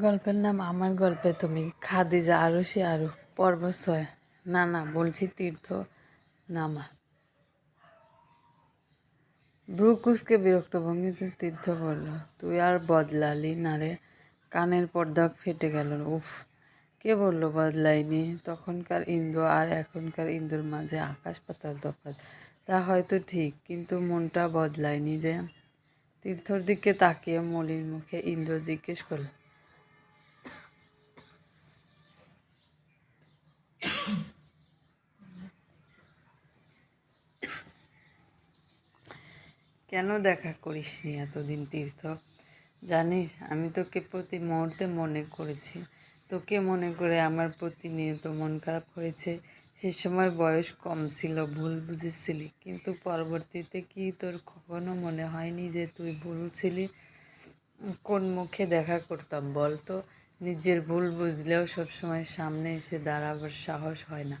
গল্পের নাম আমার গল্পে তুমি, খাদিজা আরও সে আরও, পর্ব ছয় না না বলছি তীর্থ নামা। ব্রুকুসকে বিরক্ত ভঙ্গিতে তীর্থ বলল, তুই আর বদলালি না রে, কানের পর্দা ফেটে গেল উফ, কে বলল বদলাইনি? তখনকার ইন্দ্র আর এখনকার ইন্দ্রর মাঝে আকাশ পাতাল তফাৎ, তা হয়তো ঠিক, কিন্তু মনটা বদলায়নি যে। তীর্থর দিকে তাকিয়ে মলির মুখে ইন্দ্র জিজ্ঞেস করল কেন দেখা করিসনি এতদিন, তীর্থ? জানিস, আমি তোকে প্রতি মুহূর্তে মনে করেছি। তোকে মনে করে আমার প্রতিনিয়ত মন খারাপ হয়েছে। সে সময় বয়স কম ছিল, ভুল বুঝেছিলি। কিন্তু পরবর্তীতে কি তোর কখনো মনে হয়নি যে তুই ভুল ছিলি? কোন মুখে দেখা করতাম বল তো নিজের ভুল বুঝলেও সবসময় সামনে এসে দাঁড়াবার সাহস হয় না।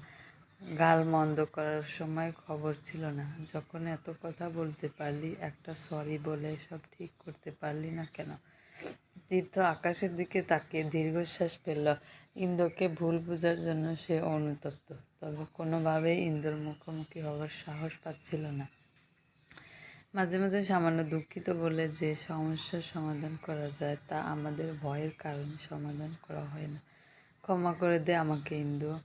গাল মন্দ করার সময় খবর ছিল না। যখন এত কথা বলতে পারলি, একটা সরি বলে সব ঠিক করতে পারলি না কেন? তীর্থ আকাশের দিকে তাকিয়ে দীর্ঘশ্বাস ফেলল। ইন্দ্রকে ভুল বোঝার জন্য সে অনুতপ্ত। তবে কোনোভাবেই ইন্দ্রর মুখোমুখি হওয়ার সাহস পাচ্ছিল না। মাঝে মাঝে সামান্য দুঃখিত বলে যে সমস্যার সমাধান করা যায়, তা আমাদের ভয়ের কারণে সমাধান করা হয় না। ক্ষমা করে দে আমাকে ইন্দু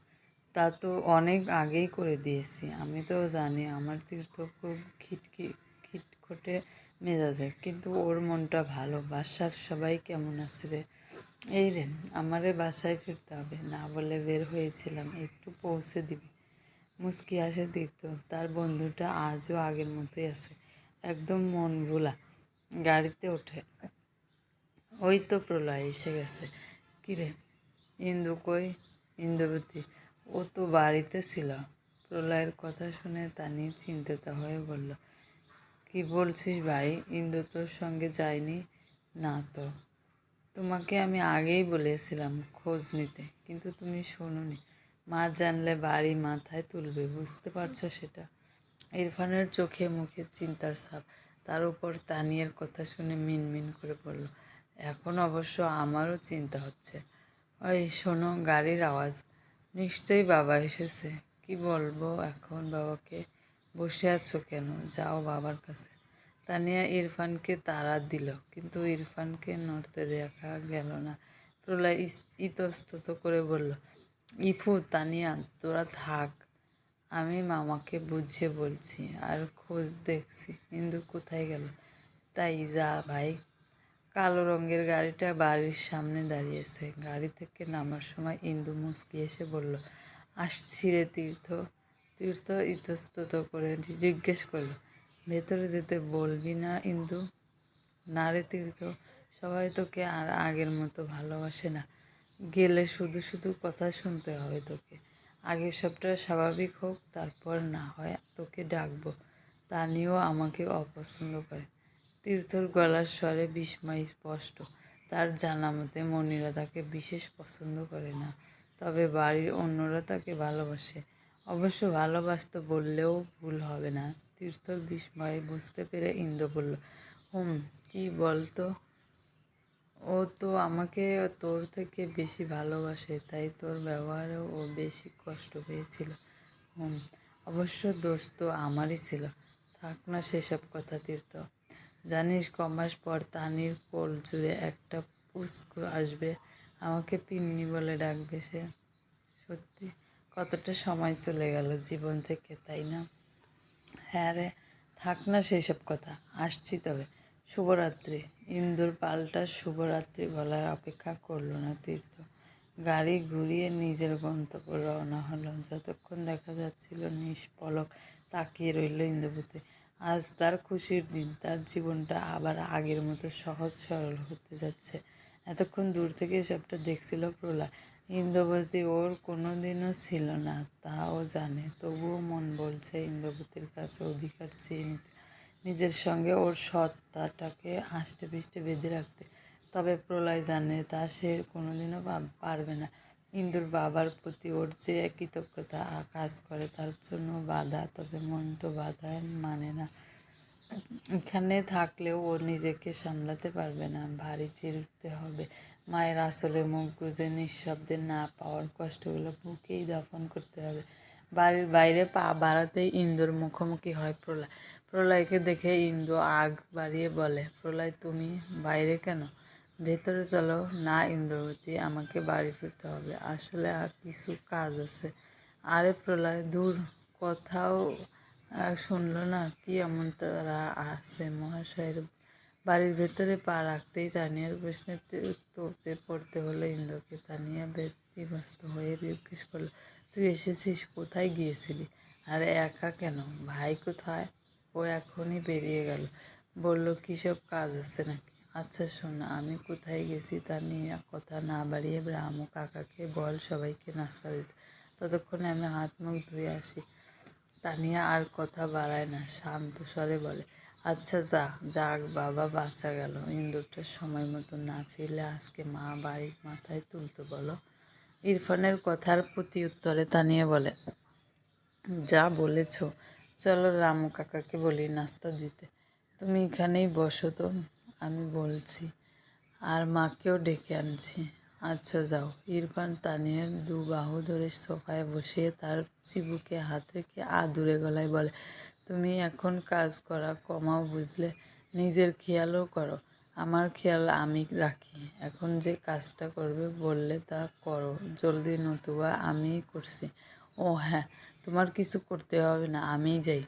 তা তো অনেক আগেই করে দিয়েছি। আমি তো জানি আমার তীর্থ খুব খিটকি, খিটখোটে মেজাজে কিন্তু ওর মনটা ভালো। বাসার সবাই কেমন আছে রে? এই রে, আমারে বাসায় ফিরতে হবে। না বলে বের হয়েছিলাম। একটু পৌঁছে দিবি। মুস্কি আসে তীর্থ। তার বন্ধুটা আজও আগের মতোই আছে। একদম মন ভোলা। গাড়িতে ওঠে। ওই তো প্রলয় এসে গেছে। কিরে? ইন্দু কই? ইন্দুবতী। ও তো বাড়িতে ছিল। প্রলয়ের কথা শুনে তানি চিন্তিত হয়ে বলল, কি বলছিস ভাই? ইন্দু তোর সঙ্গে যায়নি? না তো। তোমাকে আমি আগেই বলেছিলাম খোঁজ নিতে, কিন্তু তুমি শোনোনি। মা জানলে বাড়ি মাথায় তুলবে, বুঝতে পারছ সেটা? ইরফানের চোখে মুখে চিন্তার ছাপ। তার উপর তানিয়ার কথা শুনে মিনমিন করে বলল, এখন অবশ্য আমারও চিন্তা হচ্ছে। ওই শোনো গাড়ির আওয়াজ। নিশ্চয়ই বাবা এসেছে। কি বলব, এখন বাবাকে বসে আছো কেন? যাও বাবার কাছে। তানিয়া ইরফানকে তাড়া দিল, কিন্তু ইরফানকে নড়তে দেখা গেল না। প্রলয় ইতস্তত করে বলল, ইফু, তানিয়া, তোরা থাক। আমি মামাকে বুঝিয়ে বলছি, আর খোঁজ দেখছি। ইন্দু কোথায় গেল? তাই যা ভাই। কালো রঙের গাড়িটা বাড়ির সামনে দাঁড়িয়েছে। গাড়ি থেকে নামার সময় ইন্দু মুসকি এসে বলল, আসছি রে তীর্থ। তীর্থ ইতস্তত করে জিজ্ঞেস করল, ভেতরে যেতে বলবি না ইন্দু? না রে তীর্থ, সবাই তোকে আর আগের মতো ভালোবাসে না। গেলে শুধু শুধু কথা শুনতে হবে তোকে। আগে সবটা স্বাভাবিক হোক, তারপর না হয় তোকে ডাকবো। তা নিয়েও আমাকে অপছন্দ করে। তীর্থর গলার স্বরে বিস্ময় স্পষ্ট। তার জানা মতে মনিরা তাকে বিশেষ পছন্দ করে না, তবে বাড়ির অন্যরা তাকে ভালোবাসে। অবশ্য ভালোবাসতে বললেও ভুল হবে না। তীর্থর বিস্ময়ে বুঝতে পেরে ইন্দ্র বলল, হুম, কি বলতো? ও তো আমাকে তোর থেকে বেশি ভালোবাসে, তাই তোর ব্যবহারেও ও বেশি কষ্ট পেয়েছিল। হুম, অবশ্য দোষ তো আমারই ছিল। থাক না সেসব কথা তীর্থ। জানিস কমাস পর তানির কোল জুড়ে একটা পুস্কু আসবে। আমাকে পিন্নি বলে ডাকবে সে। সত্যি, কতটা সময় চলে গেল জীবন থেকে, তাই না? হ্যাঁ রে, থাক না সেসব কথা। আসছি তবে। শুভরাত্রি। ইন্দুর পাল্টা শুভরাত্রি বলার অপেক্ষা করল না তীর্থ। গাড়ি ঘুরিয়ে নিজের গন্তব্য রওনা হলো। যতক্ষণ দেখা যাচ্ছিল নিষ্পলক তাকিয়ে রইল ইন্দুপতি। আজ তার খুশির দিন, তার জীবনটা আবার আগের মতো সহজ সরল হতে যাচ্ছে। এতক্ষণ দূর থেকে সবটা দেখছিল প্রলয় ইন্দ্রবতী ওর কোনো দিনও ছিল না, তাও জানে। তবুও মন বলছে ইন্দ্রবতীর কাছে অধিকার চেয়ে নিতে। নিজের সঙ্গে ওর সত্তাটাকে আষ্টে পিষ্টে বেঁধে রাখতে। তবে প্রলয় জানে তা সে কোনোদিনও পারবে না। ইন্দুর বাবার প্রতি ওর যে কৃতজ্ঞতা কাজ করে, তার জন্য বাধা। তবে মন তো বাধা মানে না। এখানে থাকলেও ও নিজেকে সামলাতে পারবে না। বাড়ি ফিরতে হবে। মায়ের আসলে মুখ গুজে নিঃশব্দে না পাওয়ার কষ্টগুলো বুকেই দফন করতে হবে। বাড়ির বাইরে পা বাড়াতেই ইন্দুর মুখোমুখি হয় প্রলয়। প্রলয়কে দেখে ইন্দু আগ বাড়িয়ে বলে, প্রলয়, তুমি বাইরে কেন? ভেতরে চলো, না ইন্দ্রবতী, আমাকে বাড়ি ফিরতে হবে। আসলে আর কিছু কাজ আছে। আরে প্রলয়, দূর কথাও শুনলো না? কি এমন তারা আছে? মহাশয়ের বাড়ির ভেতরে পা রাখতেই তানিয়ার প্রশ্নের তোপে পড়তে হলো ইন্দ্রকে। তানিয়া ব্যক্তিব্যস্ত হয়ে জিজ্ঞেস করল, তুই এসেছিস? কোথায় গিয়েছিলি? আর একা কেন? ভাই কোথায়? ও এখনই বেরিয়ে গেল। বলল কী সব কাজ আছে নাকি? আচ্ছা শোন, আমি কোথায় গেছি তা নিয়ে কথা না বাড়িয়ে রামু কাকাকে বল, সবাইকে নাস্তা দিতে। ততক্ষণে আমি হাত মুখ ধুয়ে আসি। তানিয়া আর কথা বাড়ায় না, শান্ত স্বরে বলে আচ্ছা যা, যাক বাবা বাঁচা গেল। ইন্দুরটার সময় মতো না ফিরলে আজকে মা বাড়ির মাথায় তুলতো, বলো? ইরফানের কথার প্রতি উত্তরে তানিয়া বলে, যা বলেছ, চলো রামু কাকাকে বলি নাস্তা দিতে। তুমি এখানেই বসো তো। আমি বলছি, আর মাকেও ডেকে আনছি। আচ্ছা যাও। ইরফান তানিয়ার দু বাহু ধরে সোফায় বসিয়ে তার চিবুকে হাত রেখে আদুরে গলায় বলে, তুমি এখন কাজ করা কমাও বুঝলে, নিজের খেয়ালও করো। আমার খেয়াল আমি রাখি। এখন যে কাজটা করবে বললে তা করো। জলদি নতুবা আমিই করছি। ও হ্যাঁ তোমার কিছু করতে হবে না আমি যাই।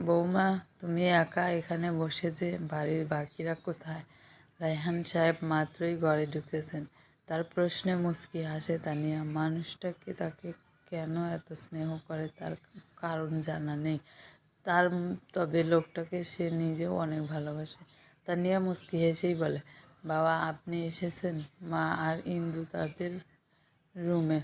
বৌমা, তুমি একা এখানে বসে যে বাড়ির বাকিরা কোথায়? রায়হান সাহেব মাত্রই ঘরে ঢুকেছেন। তার প্রশ্নে মুচকি হাসে তানিয়া। মানুষটাকে তাকে কেন এত স্নেহ করে? তার কারণ জানা নেই। তার তবে লোকটাকে সে নিজেও অনেক ভালোবাসে। তানিয়া মুচকি হেসেই বলে, বাবা, আপনি এসেছেন? মা আর ইন্দু তাদের রুমে।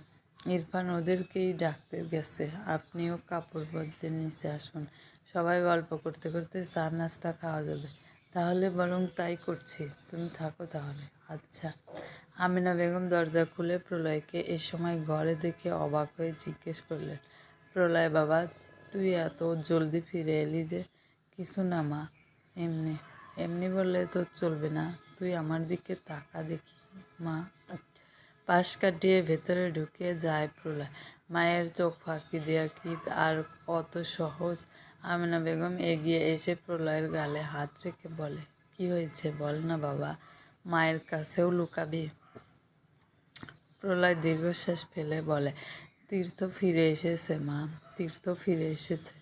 ইরফান ওদেরকেই ডাকতে গেছে। আপনিও কাপড় বদলে নিচে আসুন। সবাই গল্প করতে করতে চা নাস্তা খাওয়া যাবে। তাহলে বরং তাই করছি। তুমি থাকো তাহলে। আচ্ছা। আমিনা বেগম দরজা খুলে প্রলয়কে এ সময় ঘরে দেখে অবাক হয়ে জিজ্ঞেস করলেন, প্রলয় বাবা, তুই এত জলদি ফিরে এলি যে? কিছু না মা, এমনি এমনি বললে তো চলবে না। তুই আমার দিকে তাকা দেখি, মা। পাশ কাটিয়ে ভেতরে ঢুকে যায় প্রলয়। মায়ের চোখ ফাঁকি দেওয়া কি আর অত সহজ? আমিনা বেগম এগিয়ে এসে প্রলয়ের গালে হাত রেখে বলে, কি হয়েছে বল না বাবা, মায়ের কাছেও লুকাবি? প্রলয় দীর্ঘশ্বাস ফেলে বলে তীর্থ ফিরে এসেছে মা তীর্থ ফিরে এসেছে।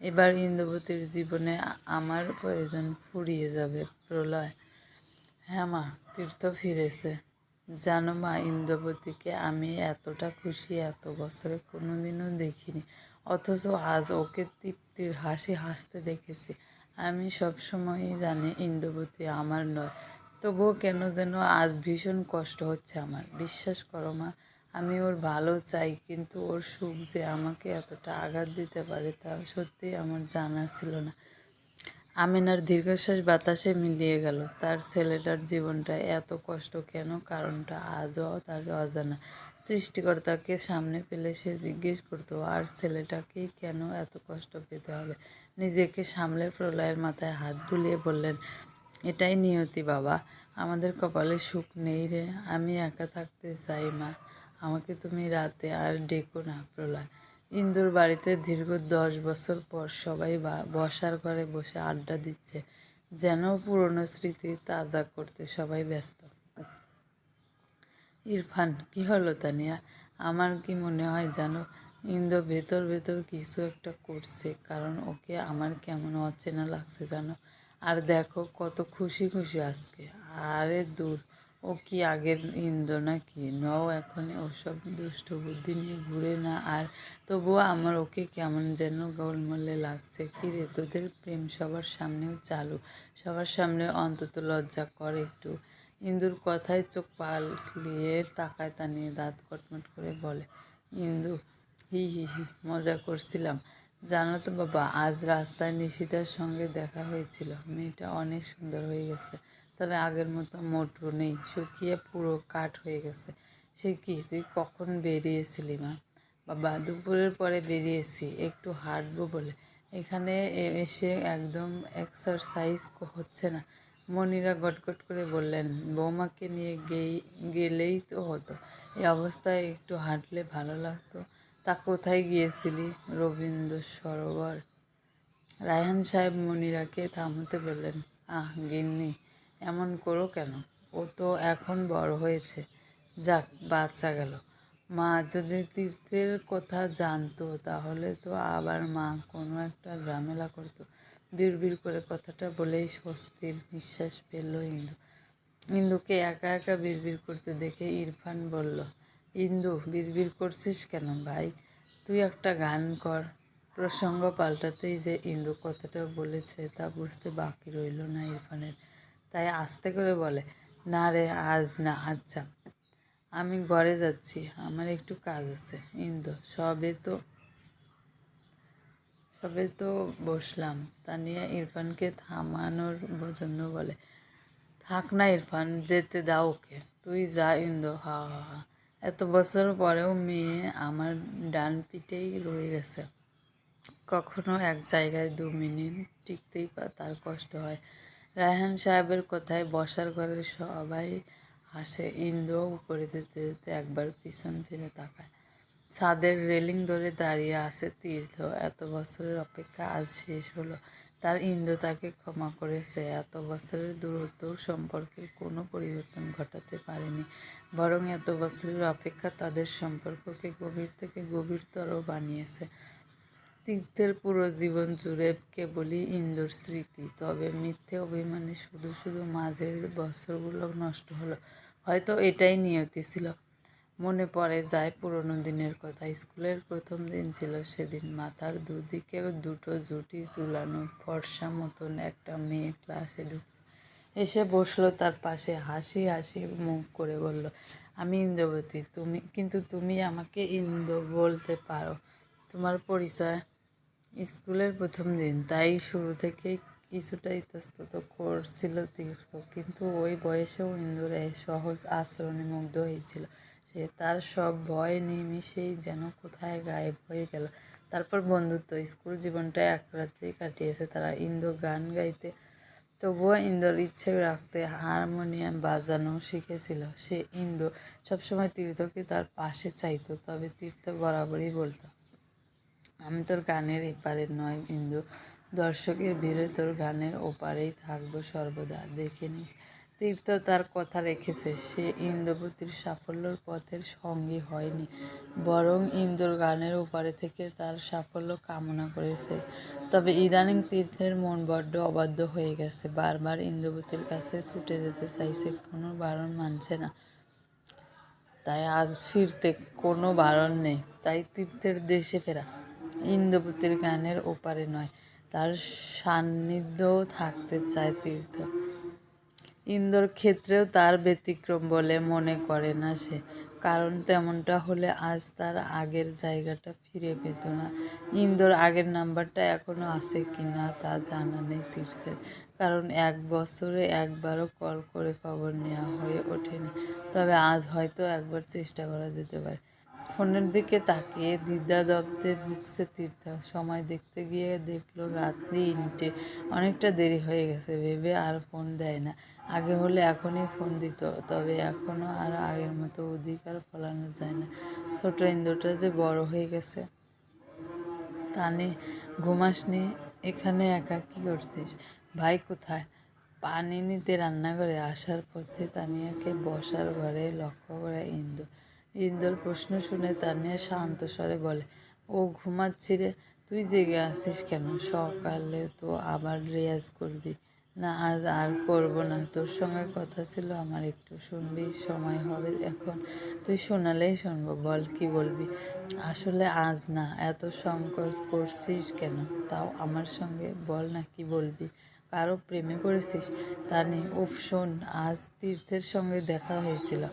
এবার ইন্দ্রবতীর জীবনে আমার প্রয়োজন ফুরিয়ে যাবে প্রলয়। হ্যাঁ মা তীর্থ ফিরেছে। জানো মা, ইন্দ্রবতীকে আমি এতটা খুশি, এত বছরে কোনোদিনও দেখিনি। অথচ আজ ওকে তৃপ্তির হাসি হাসতে দেখেছি। আমি সবসময়ই জানি ইন্দ্রবতী আমার নয়। তবুও কেন যেন আজ ভীষণ কষ্ট হচ্ছে আমার। বিশ্বাস করো মা, আমি ওর ভালো চাই, কিন্তু ওর সুখ যে আমাকে এতটা আঘাত দিতে পারে তা সত্যিই আমার জানা ছিল না। আমিনার দীর্ঘশ্বাস বাতাসে মিলিয়ে গেল। তার ছেলেটার জীবনটা এত কষ্ট কেন? কারণটা আজও তার অজানা। সৃষ্টিকর্তাকে সামনে পেলে সে জিজ্ঞেস করতো, আর ছেলেটাকেই কেন এত কষ্ট পেতে হবে? নিজেকে সামলে প্রলয়ের মাথায় হাত বুলিয়ে বললেন, এটাই নিয়তি বাবা, আমাদের কপালে সুখ নেই রে, আমি একা থাকতে চাই মা, আমাকে তুমি রাতে আর ডেকো না প্রলয়। ইন্দুর বাড়িতে দীর্ঘ দশ বছর পর সবাই বসার ঘরে বসে আড্ডা দিচ্ছে, যেন পুরনো স্মৃতি তাজা করতে সবাই ব্যস্ত। ইরফান, কি হলো তানিয়া? আমার কি মনে হয় জানো, ইন্দু ভেতর ভেতর কিছু একটা করছে, কারণ ওকে আমার কেমন অচেনা লাগছে জানো। আর দেখো কত খুশি খুশি আজকে। আরে দূর, ও কি আগের ইন্দ্র নাকি? নও এখন ওসব দুষ্ট বুদ্ধি নিয়ে ঘুরে না। আর তবুও আমার ওকে কেমন যেন গোলমলে লাগছে। কি রে, তোদের প্রেম সবার সামনেও চালু, সবার সামনে অন্তত লজ্জা কর একটু। ইন্দুর কথায় চোখ পাল্টিয়ে তাকায় তা নিয়ে দাঁত কটমট করে বলে, ইন্দু, হি হি হি, মজা করছিলাম। জানো তো বাবা, আজ রাস্তায় নিশিতার সঙ্গে দেখা হয়েছিল। মেয়েটা অনেক সুন্দর হয়ে গেছে, তবে আগের মতো মোটু নেই, শুকিয়ে পুরো কাঠ হয়ে গেছে। সে কি, তুই কখন বেরিয়েছিলি মা? বাবা, দুপুরের পরে বেরিয়েছি, একটু হাঁটবো বলে। এখানে এসে একদম এক্সারসাইজ হচ্ছে না। মনিরা গটগট করে বললেন, বৌমাকে নিয়ে গেলেই তো হতো। এই অবস্থায় একটু হাঁটলে ভালো লাগতো। তা কোথায় গিয়েছিলি রবীন্দ্র সরোবর রায়হান সাহেব মনিরাকে থামতে বললেন, আহ, গিন্নি, এমন করো কেন? ও তো এখন বড় হয়েছে। যাক, বাচ্চা গেল। মা যদি তীর্থের কথা জানতো, তাহলে তো আবার মা কোনো একটা ঝামেলা করতো। বিড়বিড় করে কথাটা বলেই স্বস্তির নিঃশ্বাস ফেলল ইন্দু। ইন্দুকে একা একা বিড়বিড় করতে দেখে ইরফান বলল, ইন্দু, বিড়বিড় করছিস কেন ভাই? তুই একটা গান কর। প্রসঙ্গ পাল্টাতেই যে ইন্দু কথাটা বলেছে তা বুঝতে বাকি রইল না ইরফানের। তাই আস্তে করে বলে, না রে, আজ না আচ্ছা আমি ঘরে যাচ্ছি, আমার একটু কাজ আছে। ইন্দু, সবে তো সবে তো বসলাম। তানিয়া ইরফানকে থামানোর জন্য বলে, থাক না ইরফান, যেতে দাও ওকে। তুই যা ইন্দু, হা হা হা। এত বছর পরেও মেয়ে আমার ডান পিঠেই রয়ে গেছে। কখনো এক জায়গায় দু মিনিট টিকতেই তার কষ্ট হয়। রায়হান সাহেবের কথায় বসার ঘরে সবাই হাসে ইন্দুও উপরে যেতে যেতে একবার পিছন ফিরে তাকায়। ছাদের রেলিং ধরে দাঁড়িয়ে আছে তীর্থ। এত বছরের অপেক্ষা আজ শেষ হলো। তার ইন্দ্র তাকে ক্ষমা করেছে। এত বছরের দূরত্ব সম্পর্কের কোনো পরিবর্তন ঘটাতে পারেনি। বরং এত বছরের অপেক্ষা তাদের সম্পর্ককে গভীর থেকে গভীরতর বানিয়েছে। তীর্থের পুরো জীবন জুড়ে কেবলই ইন্দোর স্মৃতি। তবে মিথ্যে অভিমানে শুধু শুধু মাঝের বছরগুলো নষ্ট হলো। হয়তো এটাই নিয়তি ছিল। মনে পড়ে যায় পুরনো দিনের কথা। স্কুলের প্রথম দিন ছিল সেদিন মাথার দুদিকে দুটো জুটি তুলানো, ফর্সা মতন একটা মেয়ে ক্লাসে ঢুক, এসে বসল তার পাশে, হাসি হাসি মুখ করে বলল, আমি ইন্দ্রবতী, তুমি, কিন্তু তুমি আমাকে ইন্দ্র বলতে পারো। তোমার পরিচয় স্কুলের প্রথম দিন, তাই শুরু থেকে কিছুটা ইতস্তত করছিল তীর্থ, কিন্তু ওই বয়সেও ইন্দুরে সহজ আচরণে মুগ্ধ হয়েছিল। সে তার সব ভয় নিমিশেই যেন কোথায় গায়েব হয়ে গেল। তারপর বন্ধুত্ব, স্কুল জীবনটা এক রাত্রেই কাটিয়েছে তারা। ইন্দু গান গাইতে, তবুও ইন্দোর ইচ্ছে রাখতে হারমোনিয়াম বাজানো শিখেছিল। সে ইন্দু সবসময় তীর্থকে তার পাশে চাইতো, তবে তীর্থ বরাবরই বলতো, আমি তোর গানের এপারে নয় বিন্দু দর্শকের ভিড়ে তোর গানের ওপারেই থাকব সর্বদা। দেখে নিস তীর্থ তার কথা রেখেছে। সে ইন্দ্রপতির সাফল্যর পথের সঙ্গী হয়নি, বরং ইন্দোর গানের ওপারে থেকে তার সাফল্য কামনা করেছে। তবে ইদানিং তীর্থের মন বড্ড অবাধ্য হয়ে গেছে। বারবার ইন্দ্রপতির কাছে ছুটে যেতে চাইছে কোনো বারণ মানছে না। তাই আজ ফিরতে কোনো বারণ নেই। তাই তীর্থের দেশে ফেরা। ইন্দ্রপতির গানের ওপারে নয়, তার সান্নিধ্যও থাকতে চায় তীর্থ। ইন্দোর ক্ষেত্রেও তার ব্যতিক্রম বলে মনে করে না সে। কারণ তেমনটা হলে আজ তার আগের জায়গাটা ফিরে পেত না। ইন্দোর আগের নাম্বারটা এখনও আছে কি না তা জানা নেই তীর্থের। কারণ এক বছরে একবারও কল করে খবর নেওয়া হয়ে ওঠেনি। তবে আজ হয়তো একবার চেষ্টা করা যেতে পারে। ফোনের দিকে তাকিয়ে দিদা দপ্তে ভুগছে তীর্থ। সময় দেখতে গিয়ে দেখল রাত তিনটে। অনেকটা দেরি হয়ে গেছে, ভেবে আর ফোন দেয় না। আগে হলে এখনই ফোন দিত, তবে এখনও আর আগের মতো অধিকার ফলানো যায় না। ছোট ইন্দ্রটা যে বড় হয়ে গেছে তানি ঘুমাসনি, এখানে একা কি করছিস? ভাই কোথায়? পানি নিতে রান্নাঘরে আসার পথে তানিয়াকে বসার ঘরে লক্ষ্য করে ইন্দু ইন্দুর প্রশ্ন শুনে তানিয়া শান্ত স্বরে বলে, ও ঘুমাচ্ছি রে, তুই জেগে আসিস কেন? সকালে তো আবার রেয়াজ করবি। না, আজ আর করব না। তোর সঙ্গে কথা ছিল আমার একটু। শুনবি, সময় হবে এখন। তুই শোনালেই শুনব। বল, কি বলবি? আসলে আজ না, এত সংকোচ করছিস কেন? তাও আমার সঙ্গে বল না, কি বলবি? কারও প্রেমে পড়েছিস? তা নেই উফ, শোন, আজ তীর্থের সঙ্গে দেখা হয়েছিল।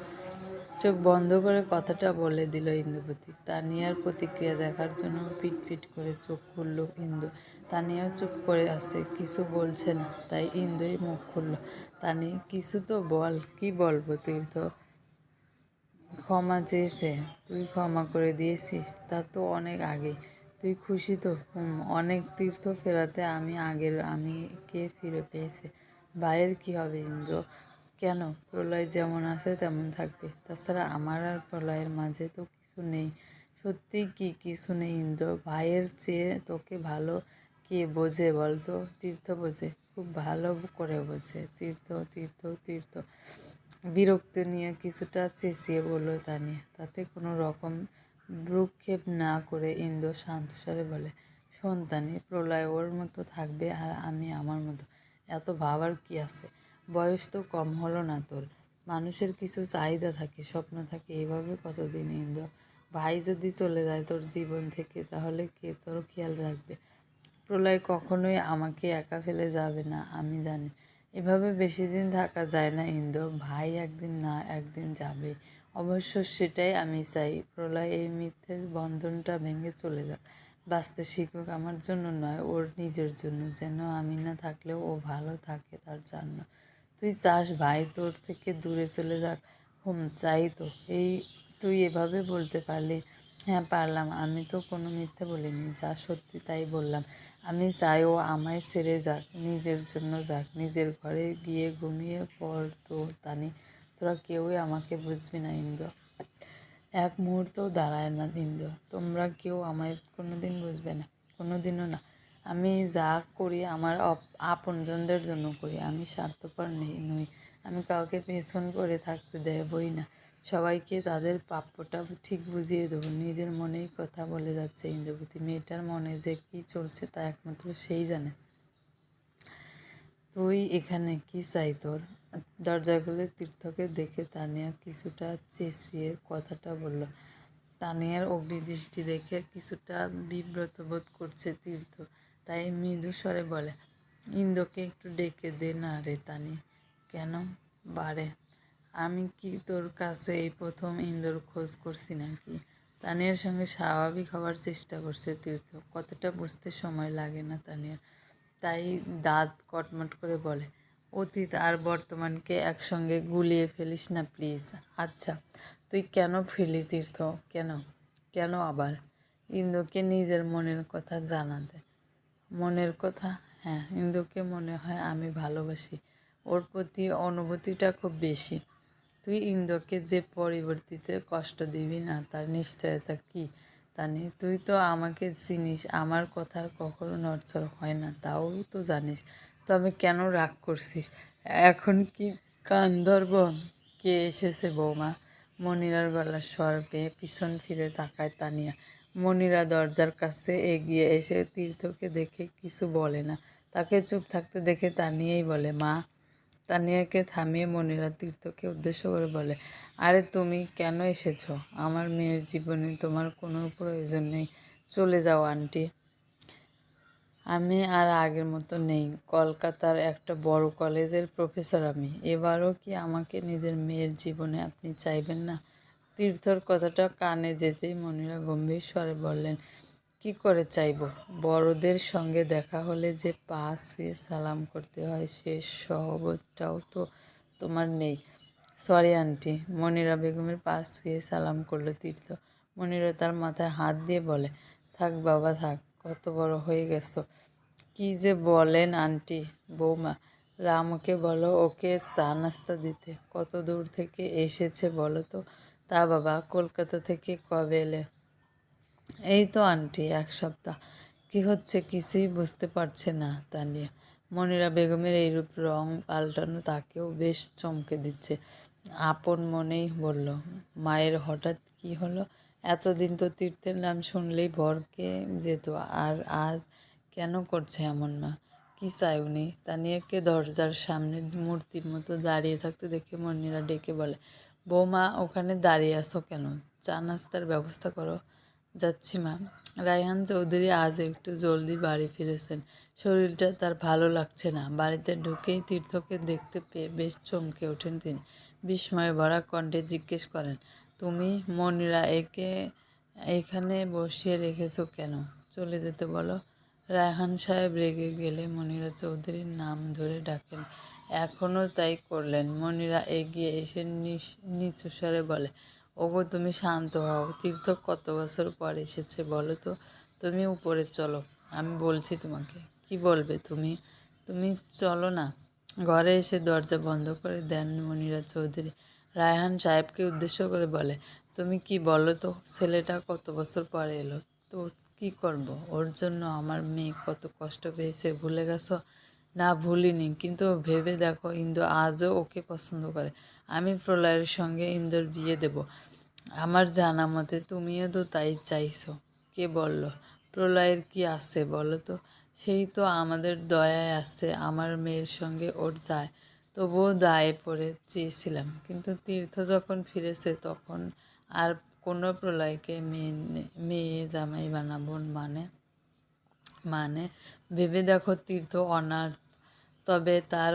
চোখ বন্ধ করে কথাটা বলে দিল ইন্দুপতি। তানিয়ার প্রতিক্রিয়া দেখার জন্য পিট করে চোখ খুলল ইন্দু। তানিয়াও চুপ করে আছে, কিছু বলছে না, তাই ইন্দুই মুখ খুলল। তানি, কিছু তো বল, কি বলব তীর্থ ক্ষমা চেয়েছে, তুই ক্ষমা করে দিয়েছিস, তা তো অনেক আগে। তুই খুশি তো? অনেক তীর্থ ফেরাতে আমি আগের, আমি কে ফিরে পেয়েছে? ভাইয়ের কি হবে ইন্দ্র কেন? প্রলয় যেমন আছে তেমন থাকবে। তাছাড়া আমার আর প্রলয়ের মাঝে তো কিছু নেই। সত্যি কি কিছু নেই ইন্দ্র? ভাইয়ের চেয়ে তোকে ভালো কে বোঝে বলতো? তীর্থ বোঝে। খুব ভালো করে বোঝে। তীর্থ তীর্থ তীর্থ। বিরক্ত নিয়ে কিছুটা চেঁচিয়ে বলল তা নিয়ে তাতে কোনো রকম ভ্রুক্ষেপ না করে ইন্দ্র শান্তস্বরে বলে সন্তানি প্রলয় ওর মতো থাকবে আর আমি আমার মতো। এত ভাবার কি আছে? বয়স তো কম হলো না তোর। মানুষের কিছু চাহিদা থাকে, স্বপ্ন থাকে, এভাবে কতদিন ইন্দ্র? ভাই যদি চলে যায় তোর জীবন থেকে, তাহলে কে তোর খেয়াল রাখবে? প্রলয় কখনোই আমাকে একা ফেলে যাবে না, আমি জানি। এভাবে বেশি দিন থাকা যায় না ইন্দ্র, ভাই একদিন না একদিন যাবে। অবশ্য সেটাই আমি চাই। প্রলয় এই মিথ্যে বন্ধনটা ভেঙে চলে যাক। বাঁচতে শিখুক আমার জন্য নয়, ওর নিজের জন্য। যেন আমি না থাকলেও ও ভালো থাকে তার জন্য। তুই চাস ভাই, তোর থেকে দূরে চলে যাক। হুম চাই তো। এই তুই এভাবে বলতে পারলি। হ্যাঁ পারলাম। আমি তো কোনো মিথ্যে বলিনি, যা সত্যি তাই বললাম। আমি চাই ও আমায় ছেড়ে যাক, নিজের জন্য যাক। নিজের ঘরে গিয়ে ঘুমিয়ে পড় তো, তানি। তোরা কেউই আমাকে বুঝবি না, ইন্দ্র। এক মুহূর্তও দাঁড়ায় না, ইন্দ্র। তোমরা কেউ আমায় কোনো দিন বুঝবে না। কোনো দিনও না। আমি যা করি আমার আপনজনদের জন্য করি। আমি স্বার্থপর নেই, নই। আমি কাউকে পেছন করে থাকতে দেবই না। সবাইকে তাদের প্রাপ্যটা ঠিক বুঝিয়ে দেবো। নিজের মনেই কথা বলে যাচ্ছে ইন্দ্রপতি মেয়েটার মনে যে কি চলছে তা একমাত্র সেই জানে। তুই এখানে কি চাই তোর? দরজা খুলে তীর্থকে দেখে তানিয়া কিছুটা চেঁচিয়ে কথাটা বলল, তানিয়ার অগ্নিদৃষ্টি দেখে কিছুটা বিব্রত বোধ করছে তীর্থ। তাই মৃদু স্বরে বলে ইন্দ্রকে একটু ডেকে দে না রে তানি, কেন বারে? আমি কি তোর কাছে এই প্রথম ইন্দ্রর খোঁজ করছি নাকি? তানিয়ার সঙ্গে স্বাভাবিক হওয়ার চেষ্টা করছে তীর্থ। কতটা বুঝতে সময় লাগে না তানিয়ার। তাই দাঁত কটমট করে বলে, অতীত আর বর্তমানকে একসঙ্গে গুলিয়ে ফেলিস না প্লিজ। আচ্ছা তুই কেন ফিরলি তীর্থ? কেন? কেন আবার? ইন্দ্রকে নিজের মনের কথা জানাতে। মনের কথা। হ্যাঁ ইন্দুকে মনে হয় আমি ভালোবাসি। ওর প্রতি অনুভূতিটা খুব বেশি। তুই ইন্দুকে যে পরিবর্তিতে কষ্ট দিবি না, তার নিশ্চয়তা কি তা নেই। তুই তো আমাকে চিনিস, আমার কথার কখনো নড়চড় হয় না, তাও তো জানিস। তবে কেন রাগ করছিস? এখন কি কান ধরব কে এসেছে বৌমা? মনিরার গলার স্বর পেয়ে পিছন ফিরে তাকায় তানিয়া। মনিরা দরজার কাছে এগিয়ে এসে তীর্থকে দেখে কিছু বলে না। তাকে চুপ থাকতে দেখে তানিয়াই বলে, মা। তানিয়াকে থামিয়ে মনিরা তীর্থকে উদ্দেশ্য করে বলে, আরে তুমি কেন এসেছ? আমার মেয়ের জীবনে তোমার কোনো প্রয়োজন নেই। চলে যাও, আন্টি। আমি আর আগের মতো নেই। কলকাতার একটা বড় কলেজের প্রফেসর আমি। এবারও কি আমাকে নিজের মেয়ের জীবনে আপনি চাইবেন না? তীর্থর কথাটা কানে যেতেই মনিরা গম্ভীর স্বরে বললেন, কি করে চাইব? বড়দের সঙ্গে দেখা হলে যে পা শুয়ে সালাম করতে হয় সে সহবতটাও তো তোমার নেই। Sorry aunty. মনিরা বেগমের পা শুয়ে সালাম করল তীর্থ। মনিরা তার মাথায় হাত দিয়ে বলে, থাক বাবা, থাক, কত বড় হয়ে গেছো। কি যে বলেন আন্টি, বৌমা, রামকে বলো ওকে চা নাস্তা দিতে। কত দূর থেকে এসেছে বলো তো? তা বাবা, কলকাতা থেকে কবে এলে? এই তো আন্টি, এক সপ্তাহ। কি হচ্ছে কিছুই বুঝতে পারছে না তানিয়া মনিরা বেগমের এইরূপ রং পাল্টানো তাকেও বেশ চমকে দিচ্ছে। আপন মনেই বলল, মায়ের হঠাৎ কি হলো? এতদিন তো তীর্থের নাম শুনলেই ভরকে যেত, আর আজ কেন করছে এমন না কি চাই উনি? তানিয়াকে দরজার সামনে মূর্তির মতো দাঁড়িয়ে থাকতে দেখে মনিরা ডেকে বলে বৌমা, ওখানে দাঁড়িয়ে আছো কেন? চা নাস্তার ব্যবস্থা করো। যাচ্ছি মা রায়হান চৌধুরী আজ একটু জলদি বাড়ি ফিরেছেন। শরীরটা তার ভালো লাগছে না। বাড়িতে ঢুকেই তীর্থকে দেখতে পেয়ে বেশ চমকে ওঠেন তিনি। বিস্ময়ে ভরা কণ্ঠে জিজ্ঞেস করেন, তুমি মনিরা একে, এখানে বসিয়ে রেখেছো কেন? চলে যেতে বলো। রায়হান সাহেব রেগে গেলে মনিরা চৌধুরীর নাম ধরে ডাকেন এখনও তাই করলেন। মনিরা এগিয়ে এসে নিচু স্বরে বলে, ওগো, তুমি শান্ত হও। তীর্থ কত বছর পর এসেছে বলো তো? তুমি উপরে চলো, আমি বলছি তোমাকে। কি বলবে তুমি? তুমি চলো না? ঘরে এসে দরজা বন্ধ করে দেন, মনিরা চৌধুরী। রায়হান সাহেবকে উদ্দেশ্য করে বলে, তুমি কি বলো তো? ছেলেটা কত বছর পরে এলো? তো কি করব? ওর জন্য আমার মেয়ে কত কষ্ট পেয়েছে, ভুলে গেছো? না ভুলিনি। কিন্তু ভেবে দেখো, ইন্দু আজও ওকে পছন্দ করে। আমি প্রলয়ের সঙ্গে ইন্দুর বিয়ে দেব। আমার জানা মতে তুমিও তো তাই চাইছো। কে বলল? প্রলয়ের কি আছে বলো তো? সেই তো আমাদের দয়ায় আছে, আমার মেয়ের সঙ্গে ওর যায়। তবুও দায়ে পড়ে চেয়েছিলাম। কিন্তু তীর্থ যখন ফিরেছে, তখন আর কোনো প্রলয়কে মেয়ে মেয়ে জামাই বানাবো মানে মানে ভেবে দেখো তীর্থ অনার্থ তবে তার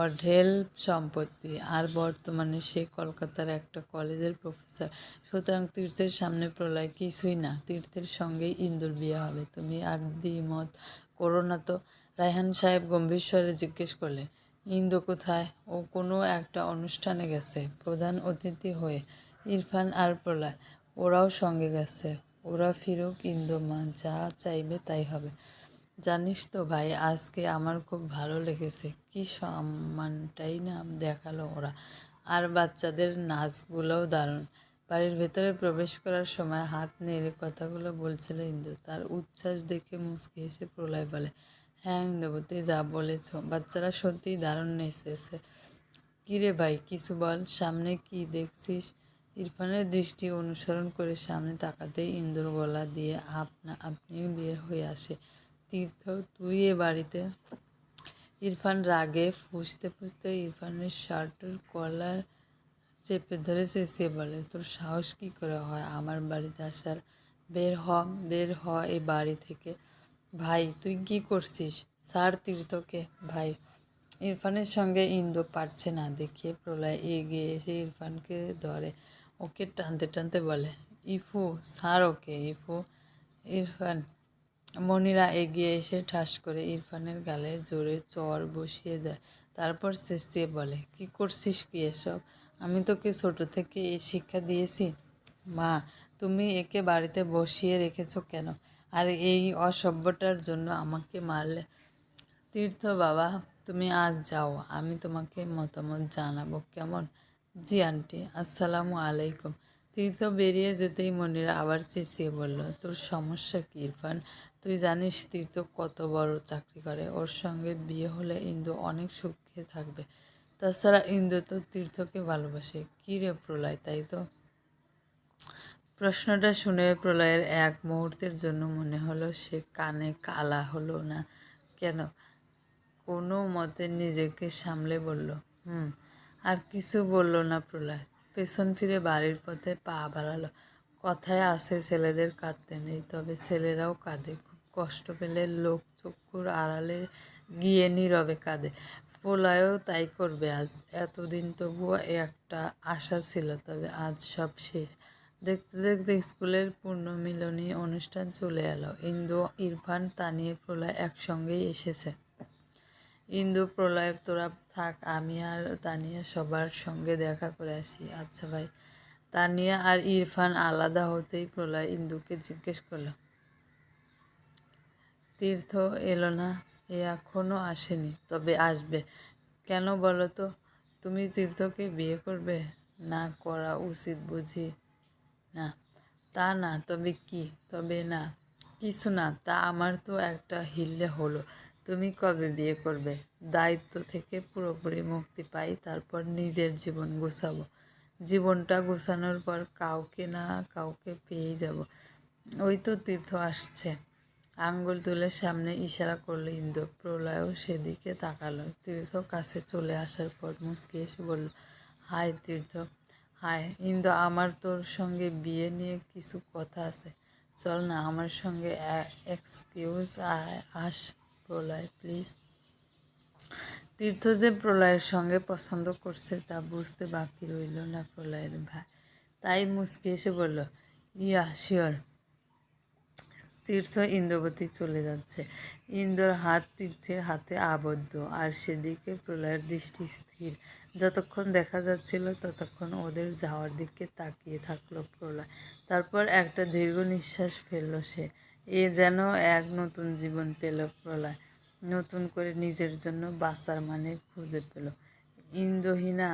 অঢেল সম্পত্তি। আর বর্তমানে সে কলকাতার একটা কলেজের প্রফেসর। সুতরাং তীর্থের সামনে প্রলয় কিছুই না। তীর্থের সঙ্গেই ইন্দুর বিয়ে হবে। তুমি আর দ্বিমত করো না তো। রায়হান সাহেব গম্ভীর স্বরে জিজ্ঞেস করলেন, ইন্দু কোথায়? ও কোনো একটা অনুষ্ঠানে গেছে। প্রধান অতিথি হয়ে। ইরফান আর প্রলয়, ওরাও সঙ্গে গেছে। ওরা ফিরুক, ইন্দু, মা, যা চাইবে তাই হবে। জানিস তো ভাই, আজকে আমার খুব ভালো লেগেছে। কি সম্মানটাই না দেখাল ওরা। আর বাচ্চাদের নাচগুলোও দারুণ। বাড়ির ভেতরে প্রবেশ করার সময় হাত নেড়ে কথাগুলো বলছিল ইন্দু। তার উচ্ছ্বাস দেখে মুচকি হেসে প্রলয় বলে হ্যাঁ ইন্দুবতী যা বলেছ। বাচ্চারা সত্যিই দারুণ নেচেছে। কিরে ভাই, কিছু বল? সামনে কি দেখছিস? ইরফানের দৃষ্টি অনুসরণ করে সামনে তাকাতেই ইন্দুর গলা দিয়ে আপনা আপনি বের হয়ে আসে। তীর্থ, তুই এ বাড়িতে। ইরফান রাগে ফুসতে ফুসতে ইরফানের শার্টের কলার চেপে ধরে চেঁচিয়ে বলে, তোর সাহস কী করে হয় আমার বাড়িতে আসার? বের হ বের হ এই বাড়ি থেকে। ভাই, তুই কি করছিস? স্যার তীর্থকে, ভাই। ইরফানের সঙ্গে ইন্দু পারছে না, দেখিয়ে প্রলয় এগিয়ে এসে ইরফানকে ধরে। ওকে টানতে টানতে বলে, ইফু স্যার ওকে, ইফু। ইরফান মনিরা এগিয়ে এসে ঠাস করে ইরফানের গালে জোরে চর বসিয়ে দেয়। তারপর চেঁচিয়ে বলে, কি করছিস কি এসব? আমি তোকে ছোট থেকে এই শিক্ষা দিয়েছি। মা, তুমি একে বাড়িতে বসিয়ে রেখেছো কেন? আর এই অসভ্যটার জন্য আমাকে মারলে। তীর্থ বাবা, তুমি আজ যাও, আমি তোমাকে মতামত জানাব কেমন? জি, আন্টি, আসসালামু আলাইকুম। তীর্থ বেরিয়ে যেতেই মনিরা আবার চেঁচিয়ে বলল, তোর সমস্যা কি ইরফান? তুই জানিস তীর্থ কত বড় চাকরি করে। ওর সঙ্গে বিয়ে হলে ইন্দু অনেক সুখে থাকবে। তাছাড়া ইন্দু তো তীর্থকে ভালোবাসে। কী রে প্রলয়, তাই তো? প্রশ্নটা শুনে প্রলয়ের এক মুহূর্তের জন্য মনে হলো সে কানে কালা হলো না কেন? কোনো মতে নিজেকে সামলে বলল, হুম। আর কিছু বলল না প্রলয়। পেছন ফিরে বাড়ির পথে পা বাড়ালো। কথায় আছে, ছেলেদের কাঁদতে নেই, তবে ছেলেরাও কাঁদে। কষ্ট পেলে লোক চক্ষুর আড়ালে গিয়ে নীরবে কাঁদে। প্রলয়ও তাই করবে আজ। এতদিন তবুও একটা আশা ছিল, তবে আজ সব শেষ। দেখতে দেখতে স্কুলের পূর্ণমিলনী অনুষ্ঠান চলে এলো। ইন্দু, ইরফান, তানিয়ে, প্রলয় একসঙ্গেই এসেছে। ইন্দু, প্রলয়, তোরা থাক, আমি আর তানিয়া সবার সঙ্গে দেখা করে আসি। আচ্ছা ভাই, তানিয়া আর ইরফান আলাদা হতেই প্রলয় ইন্দুকে জিজ্ঞেস করল তীর্থ এলো না, এ এখনও আসেনি, তবে আসবে। কেন বলো তো, তুমি তীর্থকে বিয়ে করবে? না, করা উচিত বুঝি না। তা না, তবে কি? তবে না, কিছু না, তা আমার তো একটা হিললে হলো। তুমি কবে বিয়ে করবে? দায়িত্ব থেকে পুরোপুরি মুক্তি পাই, তারপর নিজের জীবন গোছাবো। জীবনটা গোছানোর পর কাউকে না, কাউকে পেয়েই যাব। ওই তো তীর্থ আসছে। আঙ্গুল তুলে সামনে ইশারা করল ইন্দ্র প্রলয়ও সেদিকে তাকালো। তীর্থ কাছে চলে আসার পর মুসকি এসে বলল হাই তীর্থ, হায় ইন্দ্র আমার তোর সঙ্গে বিয়ে নিয়ে কিছু কথা আছে। চল না, আমার সঙ্গে এক্সকিউজ আস প্রলয়, প্লিজ। তীর্থ যে প্রলয়ের সঙ্গে পছন্দ করছে তা বুঝতে বাকি রইল না প্রলয়ের ভাই। তাই মুসকি এসে বলল, ইয়া, শিওর। তীর্থ ইন্দ্রবতী চলে যাচ্ছে। ইন্দ্রর হাত তীর্থের হাতে আবদ্ধ, আর সেদিকে প্রলয়ের দৃষ্টি স্থির। যতক্ষণ দেখা যাচ্ছিল, ততক্ষণ ওদের যাওয়ার দিকে তাকিয়ে থাকল প্রলয়। তারপর একটা দীর্ঘ নিঃশ্বাস ফেলল সে। এ যেন এক নতুন জীবন পেল প্রলয়। নতুন করে নিজের জন্য বাঁচার মানে খুঁজে পেল। ইন্দ্রহীনা